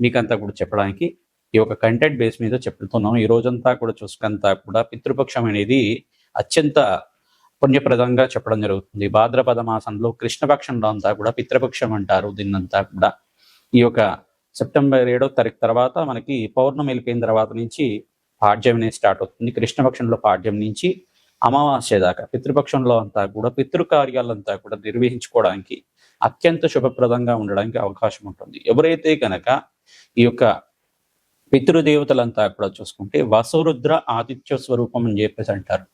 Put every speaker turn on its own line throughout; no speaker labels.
మీకంతా కూడా చెప్పడానికి ఈ యొక్క కంటెంట్ బేస్ మీద చెప్తున్నాం. ఈ రోజంతా కూడా చూసుకంతా కూడా పితృపక్షం అనేది అత్యంత పుణ్యప్రదంగా చెప్పడం జరుగుతుంది. భాద్రపద మాసంలో కృష్ణపక్షంలో అంతా కూడా పితృపక్షం అంటారు దీన్నంతా కూడా. ఈ యొక్క సెప్టెంబర్ ఏడో తారీఖు తర్వాత మనకి పౌర్ణమి వెళ్ళిపోయిన తర్వాత నుంచి పాడ్యం అనేది స్టార్ట్ అవుతుంది. కృష్ణపక్షంలో పాడ్యం నుంచి అమావాస్య దాకా పితృపక్షంలో అంతా కూడా పితృకార్యాలంతా కూడా నిర్వహించుకోవడానికి అత్యంత శుభప్రదంగా ఉండడానికి అవకాశం ఉంటుంది. ఎవరైతే కనుక ఈ యొక్క పితృదేవతలంతా కూడా చూసుకుంటే వసురుద్ర ఆదిత్య స్వరూపం అని చెప్పేసి అంటారు.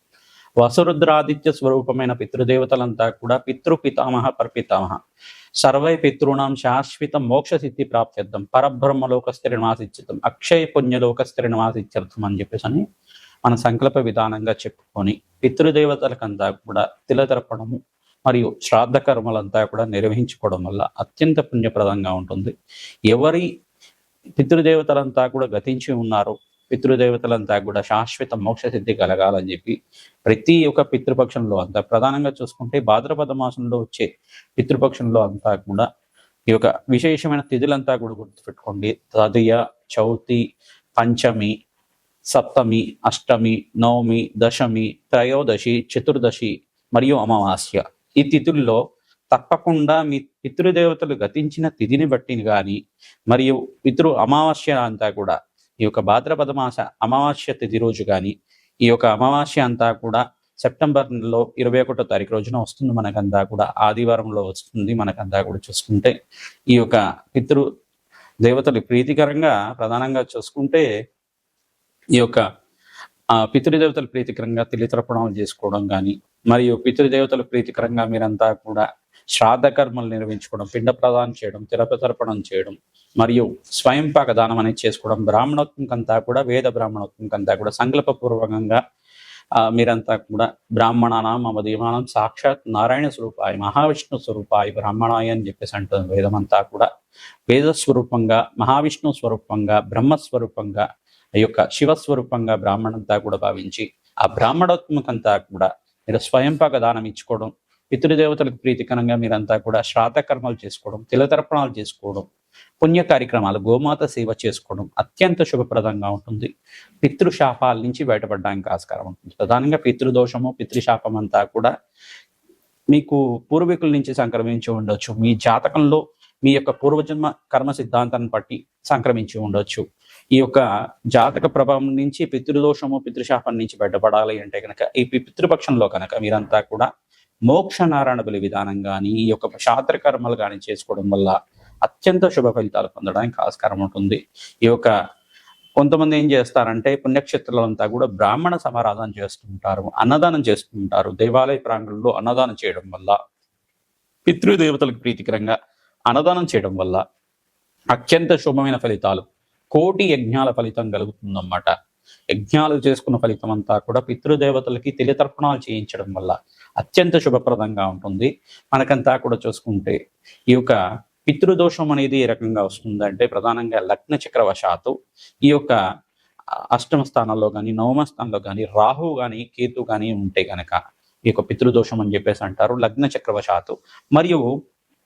వసురుద్ర ఆదిత్య స్వరూపమైన పితృదేవతలంతా కూడా పితృ పితామహ పరపితామహ. సర్వై పితృణాం శాశ్వత మోక్ష సిద్ధి ప్రాప్త్యర్థం పరబ్రహ్మలోక స్థిరనివాసిత్యర్థం అక్షయ పుణ్యలోక స్థిరనివాసిత్యర్థం అని చెప్పేసి అని మన సంకల్ప విధానంగా చెప్పుకొని పితృదేవతలకంతా కూడా తిలతరపడము మరియు శ్రాద్ధ కర్మలంతా కూడా నిర్వహించుకోవడం వల్ల అత్యంత పుణ్యప్రదంగా ఉంటుంది. ఎవరి పితృదేవతలంతా కూడా గతించి ఉన్నారు. పితృదేవతలంతా కూడా శాశ్వత మోక్ష సిద్ధి కలగాలని చెప్పి ప్రతి ఒక్క పితృపక్షంలో అంతా ప్రధానంగా చూసుకుంటే భాద్రపద మాసంలో వచ్చే పితృపక్షంలో అంతా కూడా ఈ యొక్క విశేషమైన తిథులంతా కూడా గుర్తుపెట్టుకోండి. తదియ చౌతి పంచమి సప్తమి అష్టమి నవమి దశమి త్రయోదశి చతుర్దశి మరియు అమావాస్య. ఈ తిథుల్లో తప్పకుండా మీ పితృదేవతలు గతించిన తిథిని బట్టి కానీ మరియు పితృ అమావాస్య అంతా కూడా ఈ యొక్క భాద్రపద మాస అమావాస్య తిథి రోజు కానీ ఈ యొక్క అమావాస్య అంతా కూడా సెప్టెంబర్ నెలలో ఇరవై ఒకటో తారీఖు రోజున వస్తుంది మనకంతా కూడా ఆదివారంలో వస్తుంది మనకంతా కూడా చూసుకుంటే ఈ యొక్క పితృ దేవతలు ప్రీతికరంగా ప్రధానంగా చూసుకుంటే ఈ యొక్క పితృదేవతలు ప్రీతికరంగా తెలితర్పణాలు చేసుకోవడం కానీ మరియు పితృదేవతలు ప్రీతికరంగా మీరంతా కూడా శ్రాద్ధ కర్మలు నిర్వహించుకోవడం పిండ ప్రదానం చేయడం తిరపతర్పణం చేయడం మరియు స్వయం పాక దానం అనేది చేసుకోవడం బ్రాహ్మణోత్వం కంతా కూడా వేద బ్రాహ్మణోత్వం కంతా కూడా సంకల్పపూర్వకంగా ఆ, మీరంతా కూడా బ్రాహ్మణానాం మమ దీమానం సాక్షాత్ నారాయణ స్వరూపాయ మహావిష్ణు స్వరూపాయ బ్రాహ్మణాయ అని చెప్పేసి అంటుంది వేదమంతా కూడా. వేద స్వరూపంగా మహావిష్ణు స్వరూపంగా బ్రహ్మస్వరూపంగా ఈ యొక్క శివస్వరూపంగా బ్రాహ్మణంతా కూడా భావించి ఆ బ్రాహ్మణోత్మకంతా కూడా మీరు స్వయంపాక దానం ఇచ్చుకోవడం పితృదేవతలకు ప్రీతికరంగా మీరంతా కూడా శ్రాతకర్మలు చేసుకోవడం తిలతర్పణాలు చేసుకోవడం పుణ్య కార్యక్రమాలు గోమాత సేవ చేసుకోవడం అత్యంత శుభప్రదంగా ఉంటుంది. పితృశాపాల నుంచి బయటపడడానికి ఆస్కారం ఉంటుంది. ప్రధానంగా పితృదోషము పితృశాపం అంతా కూడా మీకు పూర్వీకుల నుంచి సంక్రమించి ఉండొచ్చు. మీ జాతకంలో మీ యొక్క పూర్వజన్మ కర్మ సిద్ధాంతాన్ని బట్టి సంక్రమించి ఉండొచ్చు. ఈ యొక్క జాతక ప్రభావం నుంచి పితృదోషము పితృశాపం నుంచి బయటపడాలి అంటే కనుక ఈ పితృపక్షంలో కనుక మీరంతా కూడా మోక్ష నారాయణ బలి విధానం కానీ ఈ యొక్క శాస్త్రకర్మలు కానీ చేసుకోవడం వల్ల అత్యంత శుభ ఫలితాలు పొందడానికి ఆస్కారం ఉంటుంది. ఈ యొక్క కొంతమంది ఏం చేస్తారంటే పుణ్యక్షేత్రాలంతా కూడా బ్రాహ్మణ సమారాధన చేస్తుంటారు అన్నదానం చేస్తుంటారు. దేవాలయ ప్రాంగణంలో అన్నదానం చేయడం వల్ల పితృదేవతలకు ప్రీతికరంగా అన్నదానం చేయడం వల్ల అత్యంత శుభమైన ఫలితాలు కోటి యజ్ఞాల ఫలితం కలుగుతుందన్నమాట. యజ్ఞాలు చేసుకున్న ఫలితం అంతా కూడా పితృదేవతలకి తెలియతర్పణాలు చేయించడం వల్ల అత్యంత శుభప్రదంగా ఉంటుంది. మనకంతా కూడా చూసుకుంటే ఈ యొక్క పితృదోషం అనేది ఏ రకంగా వస్తుందంటే ప్రధానంగా లగ్న చక్రవశాత్తు ఈ యొక్క అష్టమ స్థానంలో కానీ నవమ స్థానంలో కానీ రాహు కానీ కేతు కానీ ఉంటే గనక ఈ యొక్క పితృదోషం అని చెప్పేసి అంటారు లగ్న చక్రవశాత్తు. మరియు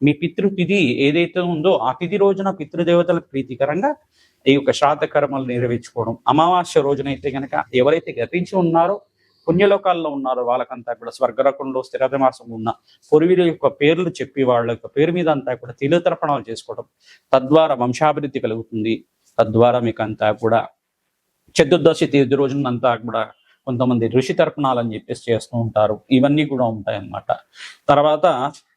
మీ పితృతిథి ఏదైతే ఉందో ఆ తిథి రోజున పితృదేవతల ప్రీతికరంగా ఈ యొక్క శ్రాద్ధ కర్మలు నెరవేర్చుకోవడం. అమావాస్య రోజునైతే కనుక ఎవరైతే గతించి ఉన్నారో పుణ్యలోకాల్లో ఉన్నారో వాళ్ళకంతా కూడా స్వర్గరకంలో స్థిరమాసం ఉన్న పూర్వీల యొక్క పేర్లు చెప్పి వాళ్ళ యొక్క పేరు మీద అంతా కూడా తిలుతర్పణాలు చేసుకోవడం తద్వారా వంశాభివృద్ధి కలుగుతుంది. తద్వారా మీకు అంతా కూడా చతుర్దశి తీర్థి రోజునంతా కూడా కొంతమంది ఋషి తర్పణాలు అని చెప్పేసి చేస్తూ ఉంటారు. ఇవన్నీ కూడా ఉంటాయన్నమాట. తర్వాత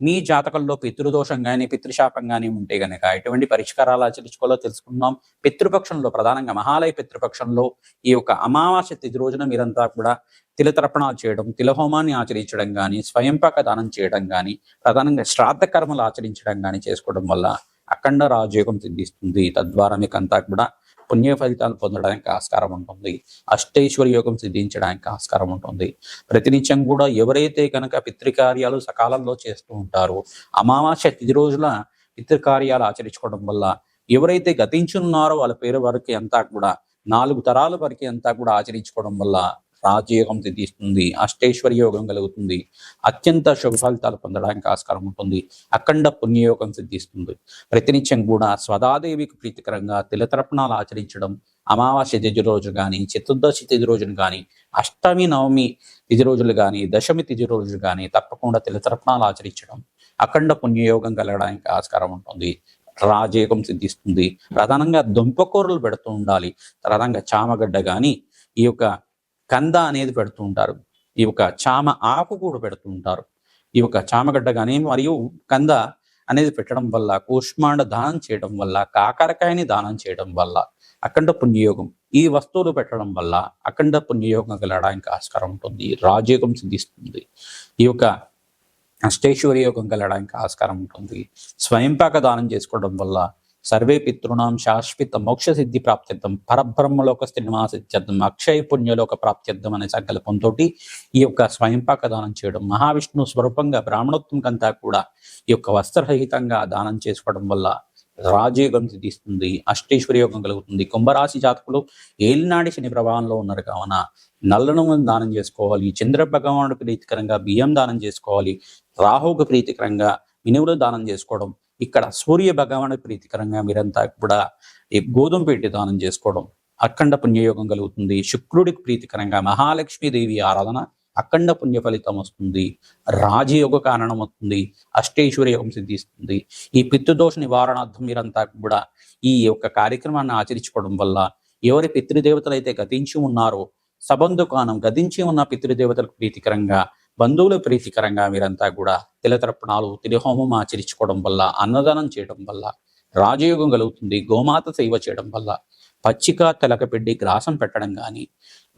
మీ జాతకంలో పితృదోషం కానీ పితృశాపం కానీ ఉంటే గనక ఎటువంటి పరిష్కారాలు ఆచరించుకోవాలో తెలుసుకుందాం. పితృపక్షంలో ప్రధానంగా మహాలయ పితృపక్షంలో ఈ యొక్క అమావాస్య తిథి రోజున మీరంతా కూడా తిలతర్పణాలు చేయడం తిలహోమాన్ని ఆచరించడం కానీ స్వయంపాక దానం చేయడం కానీ ప్రధానంగా శ్రాద్ధ కర్మలు ఆచరించడం కానీ చేసుకోవడం వల్ల అఖండ రాజయోగం సిద్ధిస్తుంది. తద్వారా మీకు అంతా కూడా పుణ్య ఫలితాలు పొందడానికి ఆస్కారం ఉంటుంది. అష్టేశ్వర యోగం సిద్ధించడానికి ఆస్కారం ఉంటుంది. ప్రతినిత్యం కూడా ఎవరైతే కనుక పితృకార్యాలు సకాలంలో చేస్తూ ఉంటారో అమావాస్య తిది రోజుల పితృకార్యాలు ఆచరించుకోవడం వల్ల ఎవరైతే గతించున్నారో వాళ్ళ పేరు వరకు అంతా కూడా నాలుగు తరాల వరకు అంతా కూడా ఆచరించుకోవడం వల్ల రాజయోగం సిద్ధిస్తుంది అష్టైశ్వర్య యోగం కలుగుతుంది అత్యంత శుభ ఫలితాలు పొందడానికి ఆస్కారం ఉంటుంది అఖండ పుణ్యయోగం సిద్ధిస్తుంది. ప్రతినిత్యం కూడా స్వదాదేవికి ప్రీతికరంగా తిలతర్పణాలు ఆచరించడం అమావాస్య తిథి రోజు కానీ చతుర్దశి తిథి రోజును కానీ అష్టమి నవమి తిథి రోజులు కానీ దశమి తిథి రోజులు కానీ తప్పకుండా తిలతర్పణాలు ఆచరించడం అఖండ పుణ్యయోగం కలగడానికి ఆస్కారం ఉంటుంది. రాజయోగం సిద్ధిస్తుంది. ప్రధానంగా దుంపకూరలు పెడుతూ ఉండాలి. ప్రధానంగా చామగడ్డ కానీ ఈ యొక్క కంద అనేది పెడుతూ ఉంటారు. ఈ యొక్క చామ ఆకు కూడా పెడుతూ ఉంటారు. ఈ యొక్క చామగడ్డ కానీ మరియు కంద అనేది పెట్టడం వల్ల కూష్మాండ దానం చేయడం వల్ల కాకరకాయని దానం చేయడం వల్ల అఖండ పుణ్యయోగం ఈ వస్తువులు పెట్టడం వల్ల అఖండ పుణ్యయోగం కలగడానికి ఆస్కారం ఉంటుంది రాజయోగం సిద్ధిస్తుంది. ఈ యొక్క అష్టేశ్వరి యోగం కలగడానికి ఆస్కారం ఉంటుంది. స్వయంపాక దానం చేసుకోవడం వల్ల సర్వే పితృణాం శాశ్వత మోక్ష సిద్ధి ప్రాప్త్యర్థం. పరబ్రహ్మలోక శ్రీనివాసిత్యర్థం అక్షయ పుణ్యలోక ప్రాప్త్యర్థం అనే సంకల్పంతో ఈ యొక్క స్వయంపాక దానం చేయడం. మహావిష్ణు స్వరూపంగా బ్రాహ్మణోత్వం కంతా కూడా ఈ యొక్క వస్త్రరహితంగా దానం చేసుకోవడం వల్ల రాజయోగం సిద్ధిస్తుంది. అష్టేశ్వరి యోగం కలుగుతుంది. కుంభరాశి జాతకులు ఏలినాడి శని ప్రభావంలో ఉన్నారు. కావున నల్లను దానం చేసుకోవాలి. చంద్ర భగవానుడికి ప్రీతికరంగా బియ్యం దానం చేసుకోవాలి. రాహుకు ప్రీతికరంగా మినువులు దానం చేసుకోవడం ఇక్కడ సూర్య భగవాను ప్రీతికరంగా మీరంతా కూడా ఈ గోధుమ పెట్టి దానం చేసుకోవడం అఖండ పుణ్యయోగం కలుగుతుంది. శుక్రుడికి ప్రీతికరంగా మహాలక్ష్మీదేవి ఆరాధన అఖండ పుణ్య ఫలితం వస్తుంది. రాజయోగ కారణం వస్తుంది. అష్టేశ్వర యోగం సిద్ధిస్తుంది. ఈ పితృదోష నివారణార్థం మీరంతా కూడా ఈ యొక్క కార్యక్రమాన్ని ఆచరించుకోవడం వల్ల ఎవరి పితృదేవతలు అయితే గతించి ఉన్నారో సబంధుకానం గతించి ఉన్న పితృదేవతలకు ప్రీతికరంగా బంధువుల ప్రీతికరంగా మీరంతా కూడా తిలతర్పణాలు తిలిహోమం ఆచరించుకోవడం వల్ల అన్నదానం చేయడం వల్ల రాజయోగం కలుగుతుంది గోమాత సేవ చేయడం వల్ల పచ్చిక తెలకపెట్టి గ్రాసం పెట్టడం కానీ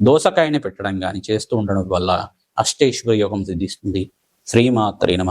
దోసకాయని పెట్టడం కానీ చేస్తూ ఉండడం వల్ల అష్టేశ్వర యోగం సిద్ధిస్తుంది. శ్రీమాత్రి నమ.